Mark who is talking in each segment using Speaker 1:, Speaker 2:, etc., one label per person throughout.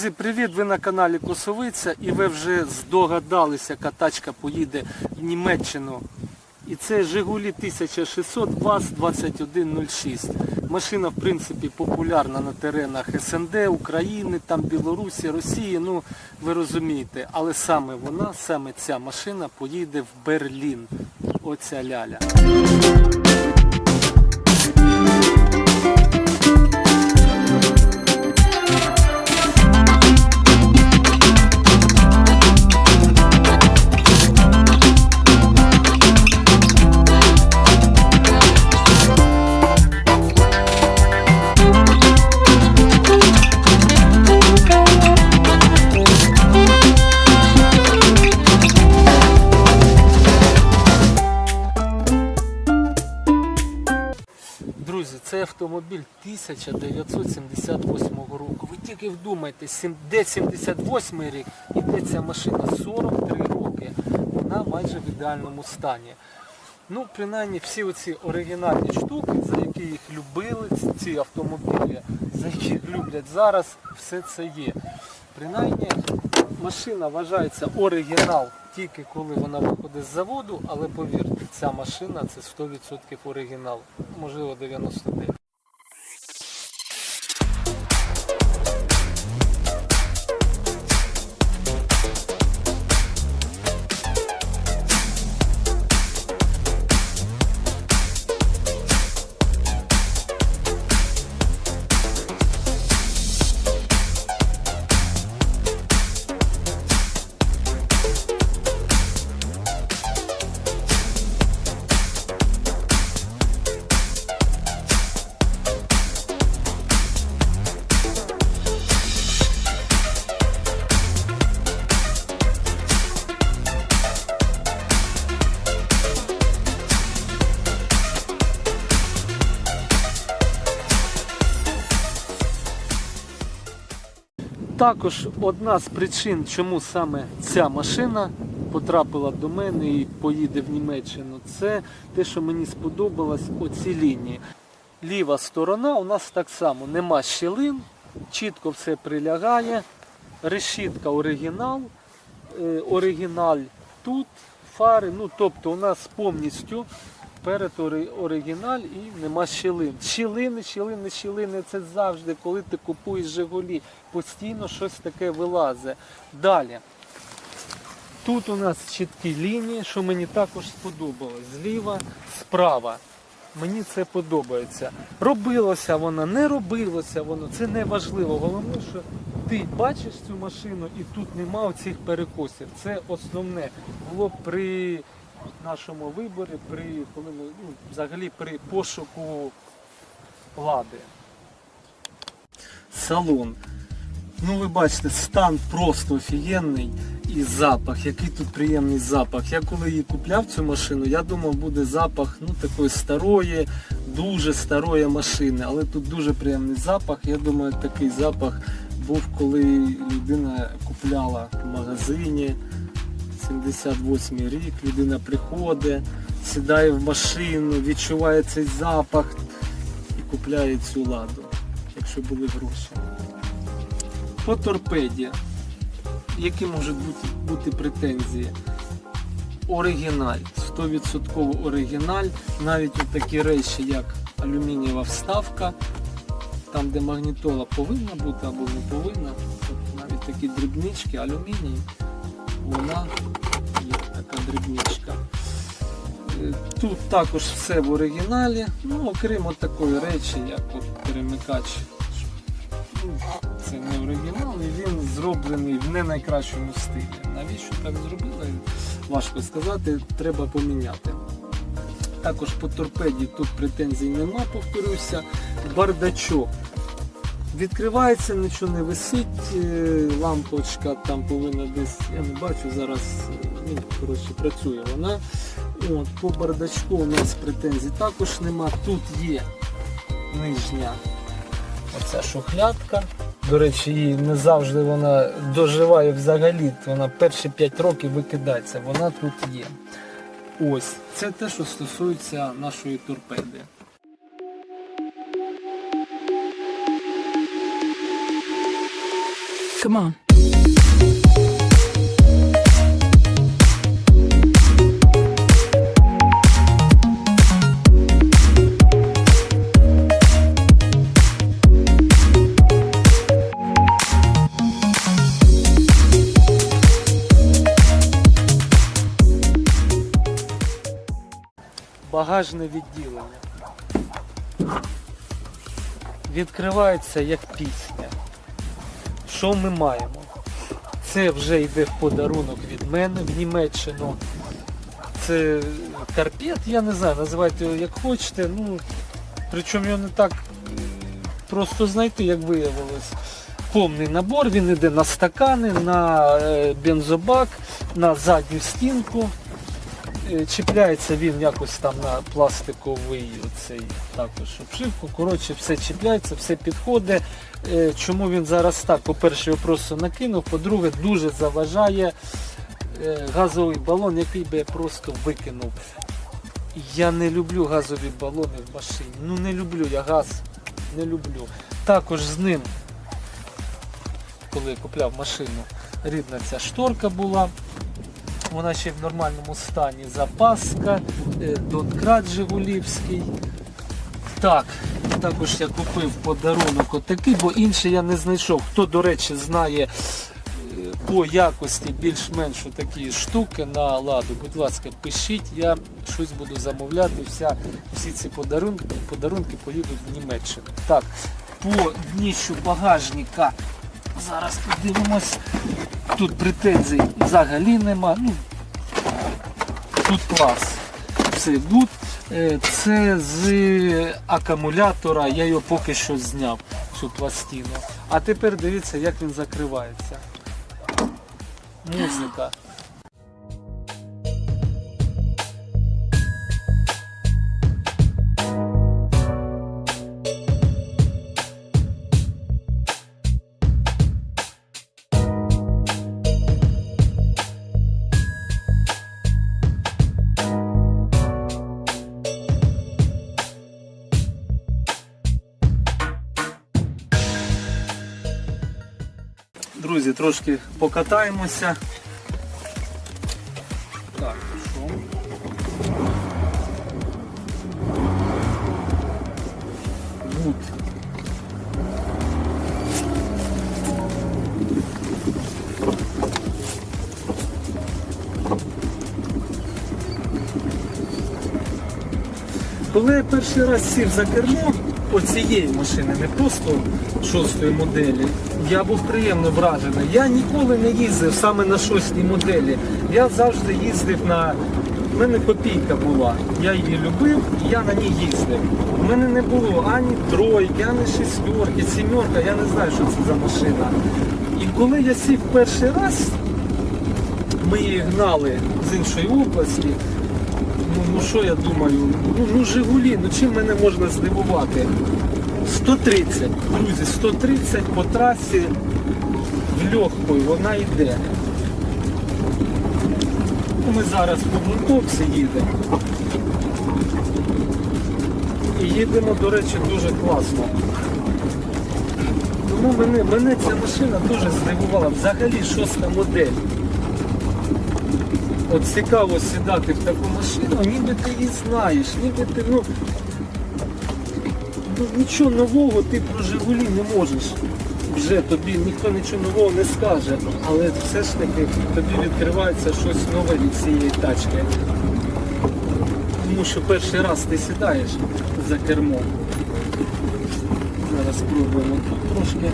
Speaker 1: Друзі, привіт! Ви на каналі Косовиця і ви вже здогадалися, яка тачка поїде в Німеччину. І це Жигулі 1600 ВАЗ 2106. Машина, в принципі, популярна на теренах СНД, України, там Білорусі, Росії. Ну, ви розумієте. Але саме вона, саме ця машина поїде в Берлін. Оця ляля. Друзі, це автомобіль 1978 року. Ви тільки вдумайте, де 78 рік і де ця машина 43 роки. Вона майже в ідеальному стані. Ну, принаймні, всі оці оригінальні штуки, за які їх любили, ці автомобілі, за які їх люблять зараз, все це є. Принаймні, машина вважається оригінал тільки коли вона виходить з заводу, але повірте, ця машина це 100% оригінал, можливо 99%. Також одна з причин, чому саме ця машина потрапила до мене і поїде в Німеччину, це те, що мені сподобалось оці лінії. Ліва сторона у нас так само нема щілин, чітко все прилягає. Решітка оригінал, е, оригіналь тут, фари. Ну, тобто у нас повністю перед оригіналь і нема щілин. Щілини, щілини, щілини це завжди, коли ти купуєш Жигулі, постійно щось таке вилазить. Далі. Тут у нас чіткі лінії, що мені також сподобалось. Зліва, справа. Мені це подобається. Робилося воно, не робилося воно, це не важливо. Головне, що ти бачиш цю машину і тут нема цих перекосів. Це основне. Було при нашому виборі, при коли ми, ну, взагалі при пошуку лади. Салон. Ну ви бачите, стан просто офігенний і запах, який тут приємний запах. Я коли її купляв цю машину, я думав, буде запах ну, такої старої, дуже старої машини. Але тут дуже приємний запах. Я думаю, такий запах був, коли людина купляла в магазині. 78 рік, людина приходить, сідає в машину, відчуває цей запах і купляє цю ладу, якщо були гроші. По торпеді, які можуть бути, бути претензії? Оригіналь, 100% оригіналь, навіть от такі речі, як алюмінієва вставка, там де магнітола повинна бути або не повинна, навіть такі дрібнички, алюміній, вона дрібничка. Е, Тут також все в оригіналі, ну окрім от такої речі, як от перемикач. Ну, Це не оригінал, і він зроблений в не найкращому стилі. Навіщо так зробили? Важко сказати, треба поміняти. Також по торпеді тут претензій нема, повторюся. Бардачок. Відкривається, нічого не висить, е, лампочка там повинна десь, я не бачу зараз, е, ну, коротше, працює вона. От, по бардачку у нас претензій також нема. Тут є нижня оця шухлядка. До речі, її не завжди вона доживає взагалі. Вона перші 5 років викидається. Вона тут є. Ось, це те, що стосується нашої торпеди.
Speaker 2: Come on.
Speaker 1: Багажне відділення. Відкривається як пісня. Що ми маємо? Це вже йде в подарунок від мене в Німеччину. Це карпет, я не знаю, називайте його як хочете. Ну, причому його не так просто знайти, як виявилось. Повний набор, він йде на стакани, на е, бензобак, на задню стінку. Е, Чіпляється він якось там на пластиковий оцей також обшивку. Коротше, все чіпляється, все підходить. Е, Чому він зараз так? По-перше, його просто накинув, по-друге, дуже заважає е, газовий балон, який би я просто викинув. Я не люблю газові балони в машині. Ну не люблю я газ. Не люблю. Також з ним, коли я купляв машину, рідна ця шторка була. Вона ще в нормальному стані. Запаска, е, донкрат Жигулівський. Так, також я купив подарунок отакий, бо інший я не знайшов. Хто, до речі, знає е, по якості більш-менш такі штуки на ладу, будь ласка, пишіть, я щось буду замовляти. Вся, всі ці подарунки, подарунки поїдуть в Німеччину. Так, по дніщу багажника. Зараз подивимось. Тут претензій взагалі нема. Ну, тут клас. Це тут. Е, Це з акумулятора, я його поки що зняв, цю пластину. А тепер дивіться, як він закривається. Музика. Трошки покатаємося. Так, що? Гуд. Коли я перший раз сів за кермо оцієї машини, не просто шостої моделі, я був приємно вражений. Я ніколи не їздив саме на шостій моделі. Я завжди їздив на. У мене копійка була. Я її любив і я на ній їздив. У мене не було ані тройки, ані шістерки, сімерка, я не знаю, що це за машина. І коли я сів перший раз, ми її гнали з іншої області. Ну, що я думаю? Ну, ну Жигулі, ну чим мене можна здивувати? 130, друзі, 130 по трасі в легкою вона йде. Ну, Ми зараз по Бунтовці їдемо. І їдемо, до речі, дуже класно. Тому мене, мене ця машина дуже здивувала. Взагалі шоста модель. От цікаво сідати в таку машину, ніби ти її знаєш, ніби ти, ну, ну нічого нового ти про Жигулі не можеш. Вже тобі ніхто нічого нового не скаже, але все ж таки тобі відкривається щось нове від цієї тачки. Тому що перший раз ти сідаєш за кермо. Зараз спробуємо тут трошки.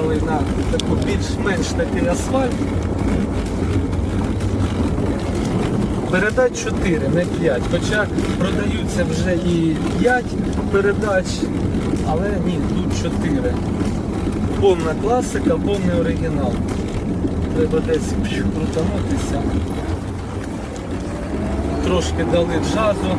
Speaker 1: Виїхали на таку більш-менш такий асфальт. Передач 4, не 5. Хоча продаються вже і 5 передач, але ні, тут 4. Повна класика, повний оригінал. Треба десь крутанутися. Трошки дали джазу.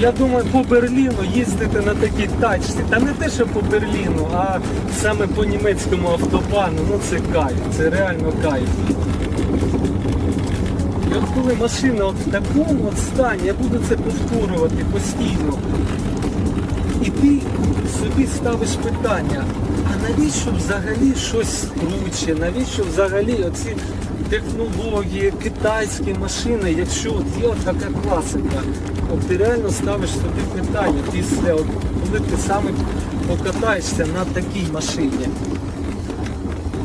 Speaker 1: Я думаю, по Берліну їздити на такій тачці. Та не те, що по Берліну, а саме по німецькому автобану. Ну це кайф, це реально кайф. І от коли машина от в такому от стані, я буду це повторювати постійно. І ти собі ставиш питання, а навіщо взагалі щось круче, навіщо взагалі оці технології, китайські машини, якщо от є от така класика, от ти реально ставиш собі питання після, от, коли ти саме покатаєшся на такій машині.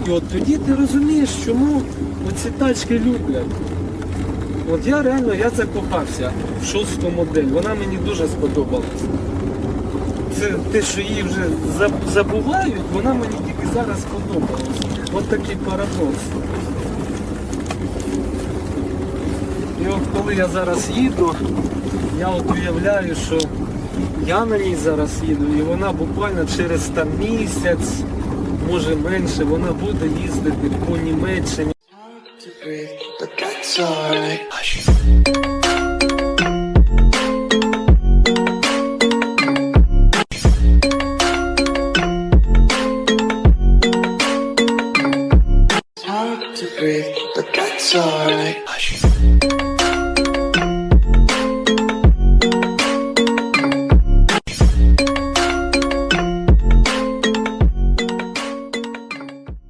Speaker 1: І от тоді ти розумієш, чому оці тачки люблять. От я реально я закохався в шосту модель. Вона мені дуже сподобалась. Це те, що її вже забувають, вона мені тільки зараз сподобалась. От такий парадокс. І от коли я зараз їду, я от уявляю, що я на ній зараз їду, і вона буквально через там місяць, може менше, вона буде їздити по Німеччині.